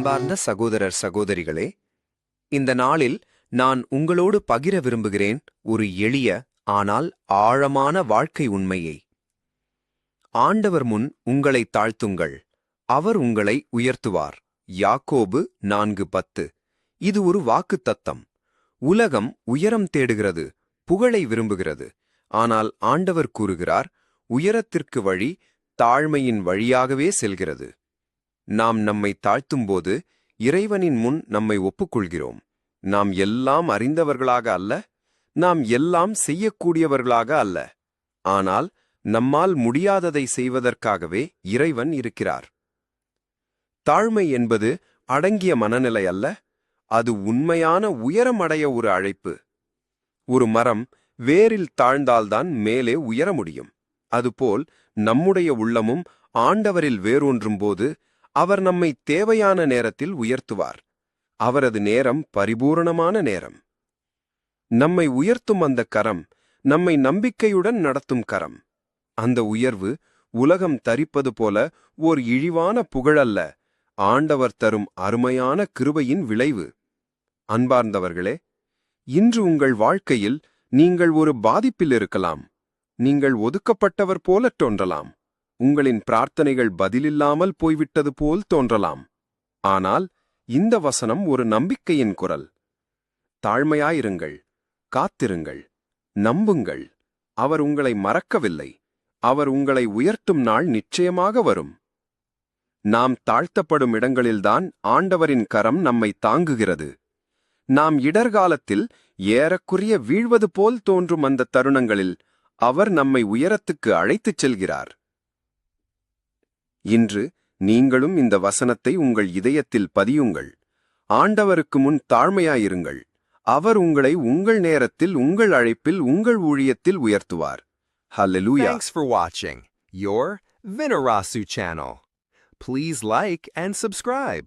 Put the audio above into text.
அன்பார்ந்த சகோதரர் சகோதரிகளே இந்த நாளில் நான் உங்களோடு பகிர விரும்புகிறேன் ஒரு எளிய ஆனால் ஆழமான வாழ்க்கை உண்மையை. ஆண்டவர் முன் உங்களை தாழ்த்துங்கள். அவர் உங்களை உயர்த்துவார். யாக்கோபு நான்கு பத்து. இது ஒரு வாக்குத்தத்தம். உலகம் உயரம் தேடுகிறது புகழை விரும்புகிறது. ஆனால் ஆண்டவர் கூறுகிறார் உயரத்திற்கு வழி தாழ்மையின் வழியாகவே செல்கிறது. நாம் நம்மை தாழ்த்தும்போது இறைவனின் முன் நம்மை ஒப்புக்கொள்கிறோம். நாம் எல்லாம் அறிந்தவர்களாக அல்ல நாம் எல்லாம் செய்யக்கூடியவர்களாக அல்ல. ஆனால் நம்மால் முடியாததை செய்வதற்காகவே இறைவன் இருக்கிறார். தாழ்மை என்பது அடங்கிய மனநிலை அல்ல அது உண்மையான உயரமடைய ஒரு அழைப்பு. ஒரு மரம் வேரில் தாழ்ந்தால்தான் மேலே உயர முடியும். அதுபோல் நம்முடைய உள்ளமும் ஆண்டவரில் வேரூன்றும்போது அவர் நம்மை தேவையான நேரத்தில் உயர்த்துவார். அவரது நேரம் பரிபூரணமான நேரம். நம்மை உயர்த்தும் அந்த கரம் நம்மை நம்பிக்கையுடன் நடத்தும் கரம். அந்த உயர்வு உலகம் தரிப்பது போல ஓர் இழிவான புகழல்ல ஆண்டவர் தரும் அருமையான கிருபையின் விளைவு. அன்பார்ந்தவர்களே இன்று உங்கள் வாழ்க்கையில் நீங்கள் ஒரு பாதிப்பில் இருக்கலாம். நீங்கள் ஒதுக்கப்பட்டவர் போலத் தோன்றலாம். உங்களின் பிரார்த்தனைகள் பதிலில்லாமல் போய்விட்டது போல் தோன்றலாம். ஆனால் இந்த வசனம் ஒரு நம்பிக்கையின் குரல். தாழ்மையாயிருங்கள் காத்திருங்கள் நம்புங்கள். அவர் உங்களை மறக்கவில்லை அவர் உங்களை உயர்த்தும் நாள் நிச்சயமாக வரும். நாம் தாழ்த்தப்படும் இடங்களில்தான் ஆண்டவரின் கரம் நம்மை தாங்குகிறது. நாம் இடர்காலத்தில் ஏறக்குறைய வீழ்வது போல் தோன்றும் அந்த தருணங்களில் அவர் நம்மை உயரத்துக்கு அழைத்துச் செல்கிறார். இன்று நீங்களும் இந்த வசனத்தை உங்கள் இதயத்தில் பதியுங்கள் ஆண்டவருக்கு முன் தாழ்மையாயிருங்கள் அவர் உங்களை உங்கள் நேரத்தில் உங்கள் அழைப்பில் உங்கள் ஊழியத்தில் உயர்த்துவார் ஹalleluya Thanks for watching your Vinarasu channel. Please like and subscribe.